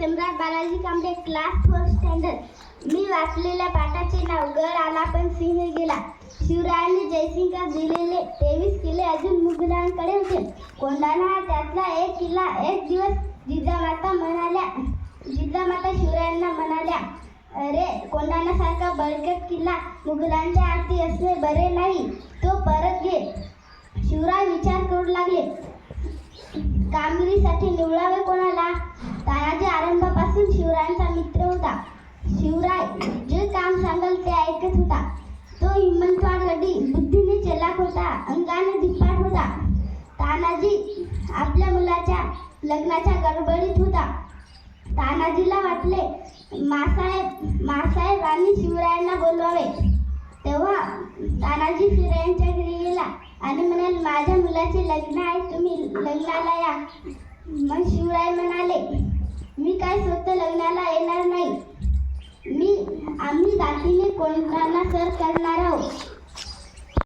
Samrat Balaji Kamble class four standard मी वाचलेल्या पाठाचे नाव गड आला पण सिंह गेला. शिवरायांनी जयसिंगला दिलेले तेवीस किल्ले अजून मुघलांकडे होते. कोंढाणा त्यातला एक किल्ला एक दिवस जिजामाता म्हणाल्या जिजामाता शिवरायांना म्हणाल्या अरे कोंढाणासारखा बळकट किल्ला मुघलांच्या आरती असणे बरे नाही. तो परत घे. शिवराय विचार करू लागले. कामगिरीसाठी निवडावे कोणाला? होता. शिवराय जे काम सांगाल ते ऐकत होता. तो हिम्मतवान गडी बुद्धीने चलाक होता अंगाने धिप्पाट होता. तानाजी आपल्या मुलाच्या लग्नाच्या गडबडीत होता. तानाजीला वाटले मासाहेब मासाहेब आणि शिवरायांना बोलवावे. तेव्हा तानाजी शिवरायांच्या घरी गेला आणि म्हणाल माझ्या मुलाचे लग्न आहे तुम्ही लग्नाला या. मग शिवराय म्हणाले मी काय स्वतः लग्नाला येणार नाही मी आम्ही जातीने कोणाला सर करणार